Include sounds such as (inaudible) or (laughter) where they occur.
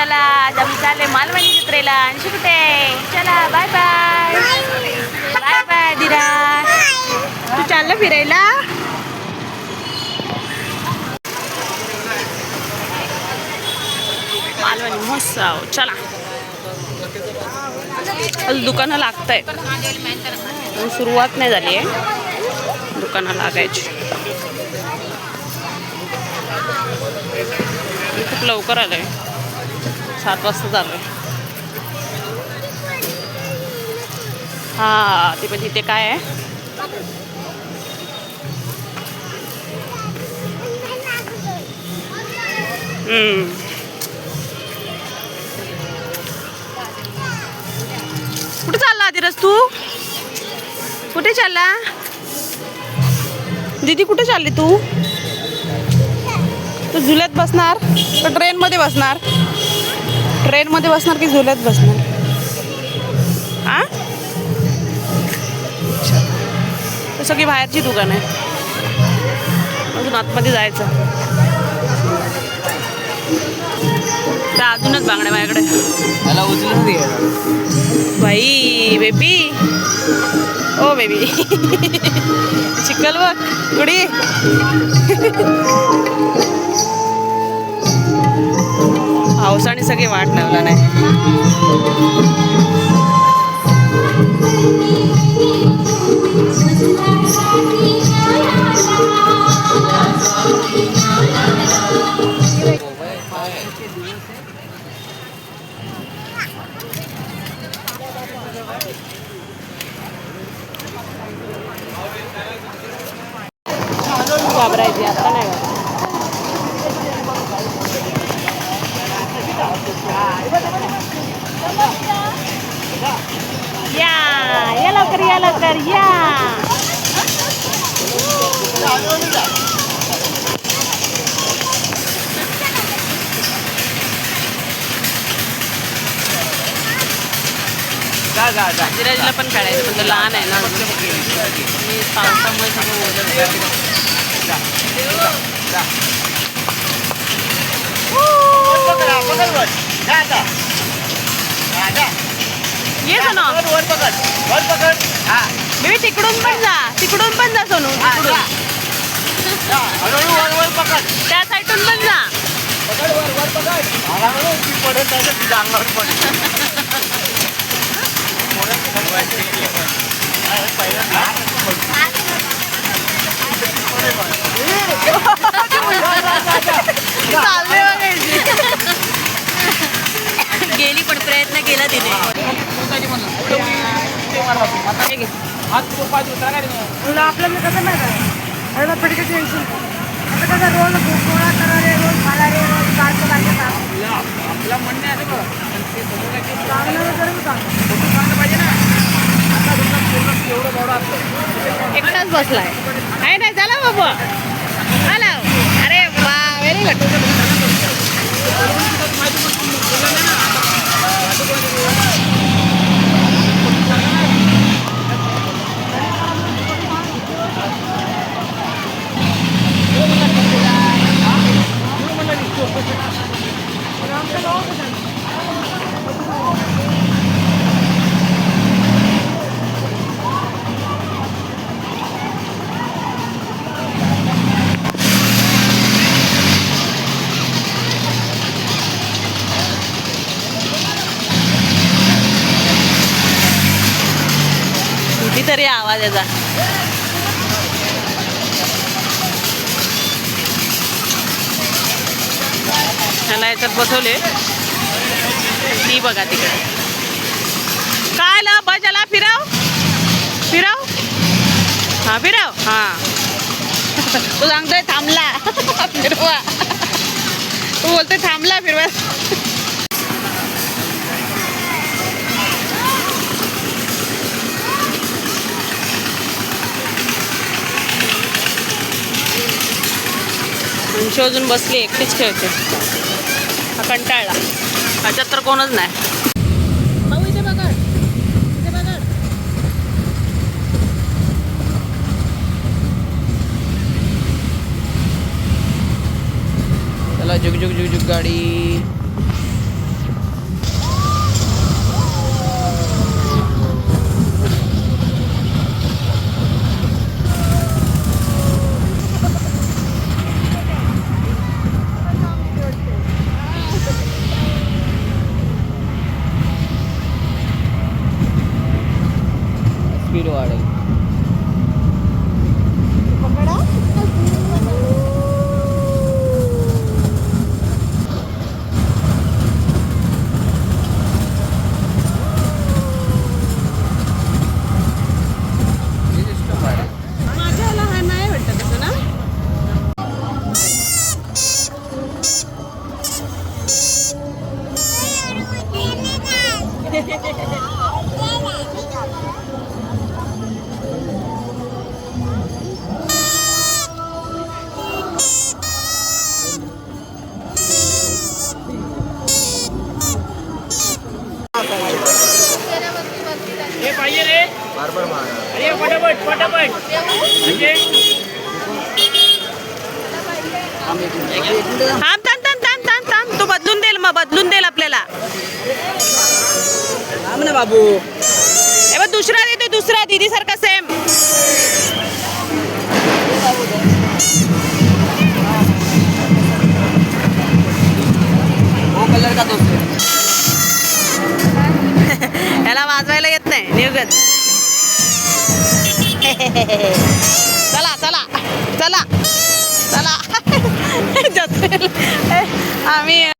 चला आज आम्ही चालले मालवणी जत्रेला. आणि कुठे चला बाय बाय बाय बाय दिरा. तू चाललं फिरायला? मालवणी महोत्सव चला. अजून दुकानं लागत आहे सुरुवात नाही झाली आहे. दुकानं लागायची. खूप लवकर आलंय. सात वाजता चालू आहे हा ते पण तिथे काय आहे? कुठे चालला आदिरस तू? कुठे चालला? दीदी कुठे चालली तू? तू झुल्यात बसणार का ट्रेनमध्ये बसणार? ट्रेनमध्ये बसणार की झुल्यात बसणार? हा तसं की बाहेरची दुकान आहे अजून आतमध्ये जायचं. तर अजूनच बांगड्या माझ्याकडे. त्याला उचलून दे. बाई बेबी ओ बेबी (laughs) चिकल बघ कुडी (laughs) सगळे वाट लावला नाही. घाबरायची आता नाही. या या लवकर या लवकर या. जा जा जा. धीरजला पण काढायचं पण तो लहान आहे ना. आणि पावसामुळे सगळं. जा ये सोनू वर पकड वर पकड. हा. बेबी तिकडून पण जा. तिकडून पण जा सोनू. हा, तिकडून. जा. जा. हळूहळू वर वर पकड. त्या साईडून पण जा. पकड वर वर पकड. हळूहळू ती पडत नाही तर तुझ्या अंगावर पडेल. (laughs) चालले बघायची गेली पण प्रयत्न केला तिने हे घे. तुला आपल्याला कसं नाही काय एवढं पिडके टेन्शन आता कसं रोज गोळा करा रे रोज खाला रे रोज काढतो काढतो चांगलं करून एकटाच बसलाय. आहे नाही चला बाबा. हॅलो अरे वा व्हेरी गुड आवाज याचा. ह्याला याच्यात बसवले. ती बघा तिकडे. काय ला बजाला फिराव? फिराव? हा फिराव? हा. तू सांगतोय थांबला. (laughs) फिरवा. तू बोलतोय थांबला फिरवा. अंशू अजून बसली एकटीच खेळते. हा कंटाळला. ह्याच्यात तर कोणच नाही. बघा. बघा. जुग जुग जुग जुग गाडी. हे पाहिजे रे अरे पटापट पटापट म्हणजे थांब थांब थांब थांब थांब थांब. तो बदलून देईल मग बदलून देईल आपल्याला. ना बाबू. हे बघ दुसरा देतो दुसरा दीदी सारखा सेम वो कलर का दोस्त वाजवायला येत नाही. निवगत चला चला. चला. चला. (laughs) आम्ही